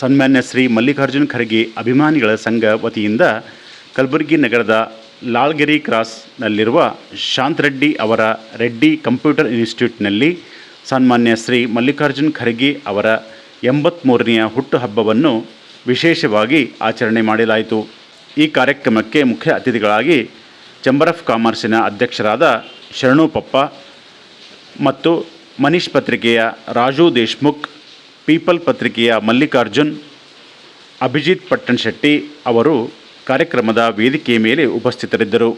ಸನ್ಮಾನ್ಯ ಶ್ರೀ ಮಲ್ಲಿಕಾರ್ಜುನ್ ಖರ್ಗೆ ಅಭಿಮಾನಿಗಳ ಸಂಘ ವತಿಯಿಂದ ಕಲಬುರಗಿ ನಗರದ ಲಾಲ್ಗಿರಿ ಕ್ರಾಸ್ನಲ್ಲಿರುವ ಶಾಂತ್ ರೆಡ್ಡಿ ಅವರ ರೆಡ್ಡಿ ಕಂಪ್ಯೂಟರ್ ಇನ್ಸ್ಟಿಟ್ಯೂಟ್ನಲ್ಲಿ ಸನ್ಮಾನ್ಯ ಶ್ರೀ ಮಲ್ಲಿಕಾರ್ಜುನ್ ಖರ್ಗೆ ಅವರ ಎಂಬತ್ತ್ಮೂರನೆಯ ಹುಟ್ಟುಹಬ್ಬವನ್ನು ವಿಶೇಷವಾಗಿ ಆಚರಣೆ ಮಾಡಲಾಯಿತು. ಈ ಕಾರ್ಯಕ್ರಮಕ್ಕೆ ಮುಖ್ಯ ಅತಿಥಿಗಳಾಗಿ ಚಂಬರ್ ಆಫ್ ಕಾಮರ್ಸಿನ ಅಧ್ಯಕ್ಷರಾದ ಶರಣು ಪಪ್ಪ ಮತ್ತು ಮನೀಶ್ ಪತ್ರಿಕೆಯ ರಾಜು ದೇಶ್ಮುಖ್ ಪೀಪಲ್ ಪತ್ರಿಕೆಯ ಮಲ್ಲಿಕಾರ್ಜುನ್, ಅಭಿಜಿತ್ ಪಟ್ಟಣ್ ಶೆಟ್ಟಿ ಅವರು ಕಾರ್ಯಕ್ರಮದ ವೇದಿಕೆಯ ಮೇಲೆ ಉಪಸ್ಥಿತರಿದ್ದರು.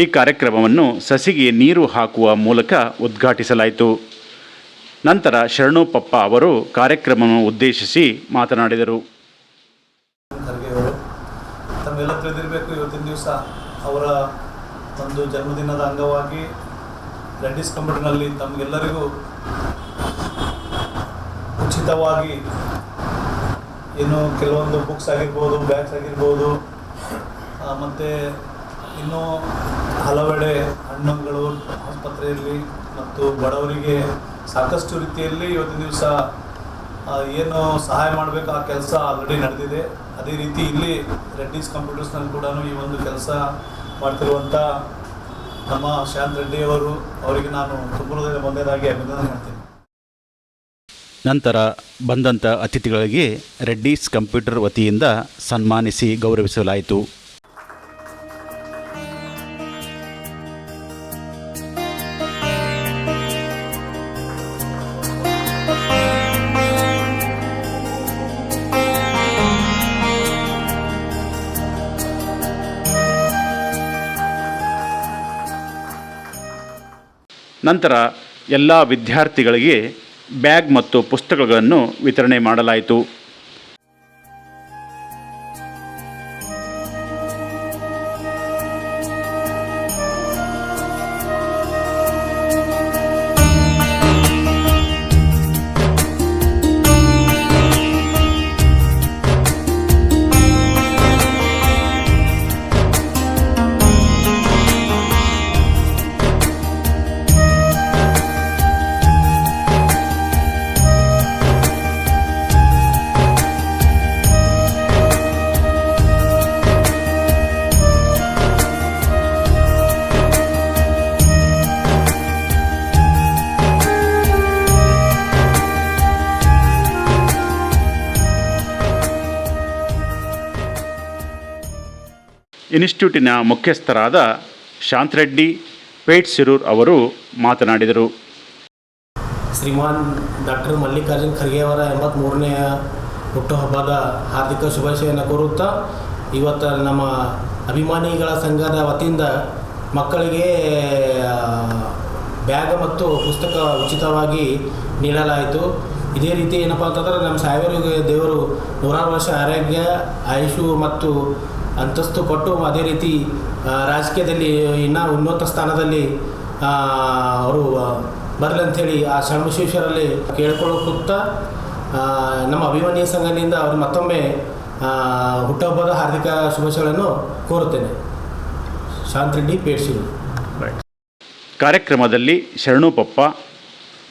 ಈ ಕಾರ್ಯಕ್ರಮವನ್ನು ಸಸಿಗೆ ನೀರು ಹಾಕುವ ಮೂಲಕ ಉದ್ಘಾಟಿಸಲಾಯಿತು. ನಂತರ ಶರಣು ಪಪ್ಪ ಅವರು ಕಾರ್ಯಕ್ರಮವನ್ನು ಉದ್ದೇಶಿಸಿ ಮಾತನಾಡಿದರು. ತಮಗೆಲ್ಲ ತಿಳಿದಿರಬೇಕು, ಇವತ್ತಿನ ದಿವಸ ಅವರ ಒಂದು ಜನ್ಮದಿನದ ಅಂಗವಾಗಿ ರೆಡ್ಡಿಸ್ ಕಂಪ್ಯೂಟರ್ನಲ್ಲಿ ತಮಗೆಲ್ಲರಿಗೂ ಉಚಿತವಾಗಿ ಏನು ಕೆಲವೊಂದು ಬುಕ್ಸ್ ಆಗಿರ್ಬೋದು ಬ್ಯಾಗ್ಸ್ ಆಗಿರ್ಬೋದು ಮತ್ತು ಇನ್ನೂ ಹಲವೆಡೆ ಹಣ್ಣುಗಳು ಆಸ್ಪತ್ರೆಯಲ್ಲಿ ಮತ್ತು ಬಡವರಿಗೆ ಸಾಕಷ್ಟು ರೀತಿಯಲ್ಲಿ ಇವತ್ತಿನ ದಿವಸ ಏನು ಸಹಾಯ ಮಾಡಬೇಕು ಆ ಕೆಲಸ ಆಲ್ರೆಡಿ ನಡೆದಿದೆ. ಅದೇ ರೀತಿ ಇಲ್ಲಿ ರೆಡ್ಡಿಸ್ ಕಂಪ್ಯೂಟರ್ಸ್ನಲ್ಲಿ ಕೂಡ ಈ ಒಂದು ಕೆಲಸ ಮಾಡ್ತಿರುವಂಥ ನಮ್ಮ ಶಾಂತ್ ರೆಡ್ಡಿ ಅವರು, ಅವರಿಗೆ ನಾನು ತುಂಬ ಮೊದಲನೇದಾಗಿ ಅಭಿನಂದನೆ ಮಾಡ್ತೀನಿ ನಂತರ ಬಂದಂಥ ಅತಿಥಿಗಳಿಗೆ ರೆಡ್ಡೀಸ್ ಕಂಪ್ಯೂಟರ್ ವತಿಯಿಂದ ಸನ್ಮಾನಿಸಿ ಗೌರವಿಸಲಾಯಿತು. ನಂತರ ಎಲ್ಲ ವಿದ್ಯಾರ್ಥಿಗಳಿಗೆ ಬ್ಯಾಗ್ ಮತ್ತು ಪುಸ್ತಕಗಳನ್ನು ವಿತರಣೆ ಮಾಡಲಾಯಿತು. ಇನ್ಸ್ಟಿಟ್ಯೂಟಿನ ಮುಖ್ಯಸ್ಥರಾದ ಶಾಂತರೆಡ್ಡಿ ಪೇಟ್ ಸಿರೂರ್ ಅವರು ಮಾತನಾಡಿದರು. ಶ್ರೀಮಾನ್ ಡಾಕ್ಟರ್ ಮಲ್ಲಿಕಾರ್ಜುನ್ ಖರ್ಗೆ ಅವರ ಎಂಬತ್ತ್ಮೂರನೆಯ ಹುಟ್ಟುಹಬ್ಬದ ಹಾರ್ದಿಕ ಶುಭಾಶಯನ ಕೋರುತ್ತಾ, ಇವತ್ತು ನಮ್ಮ ಅಭಿಮಾನಿಗಳ ಸಂಘದ ವತಿಯಿಂದ ಮಕ್ಕಳಿಗೆ ಬ್ಯಾಗ್ ಮತ್ತು ಪುಸ್ತಕ ಉಚಿತವಾಗಿ ನೀಡಲಾಯಿತು. ಇದೇ ರೀತಿ ಏನಪ್ಪ ಅಂತಂದ್ರೆ ನಮ್ಮ ಸಾವಿರ ದೇವರು ನೂರಾರು ವರ್ಷ ಆರೋಗ್ಯ, ಆಯುಷು ಮತ್ತು ಅಂತಸ್ತು ಕೊಟ್ಟು ಅದೇ ರೀತಿ ರಾಜಕೀಯದಲ್ಲಿ ಇನ್ನೂ ಉನ್ನತ ಸ್ಥಾನದಲ್ಲಿ ಅವರು ಬರಲಿ ಅಂಥೇಳಿ ಆ ಶರಣಬಸವೇಶ್ವರಲ್ಲಿ ಕೇಳ್ಕೊಳ್ಳೋಕ್ಕಿಂತ ನಮ್ಮ ಅಭಿಮಾನಿ ಸಂಘದಿಂದ ಅವರು ಮತ್ತೊಮ್ಮೆ ಹುಟ್ಟಹಬ್ಬದ ಹಾರ್ದಿಕ ಶುಭಾಶಯಗಳನ್ನು ಕೋರುತ್ತೇನೆ. ಶಾಂತ್ ರೆಡ್ಡಿ ಕಾರ್ಯಕ್ರಮದಲ್ಲಿ ಶರಣು ಪಪ್ಪ,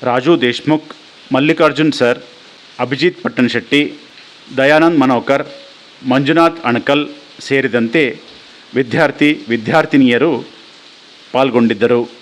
ರಾಜು ದೇಶ್ಮುಖ್, ಮಲ್ಲಿಕಾರ್ಜುನ್ ಸರ್, ಅಭಿಜಿತ್ ಪಟ್ಟಣಶೆಟ್ಟಿ, ದಯಾನಂದ್ ಮನೋಕರ್, ಮಂಜುನಾಥ್ ಅಣಕಲ್ ಸೇರಿದಂತೆ ವಿದ್ಯಾರ್ಥಿ ವಿದ್ಯಾರ್ಥಿನಿಯರು ಪಾಲ್ಗೊಂಡಿದ್ದರು.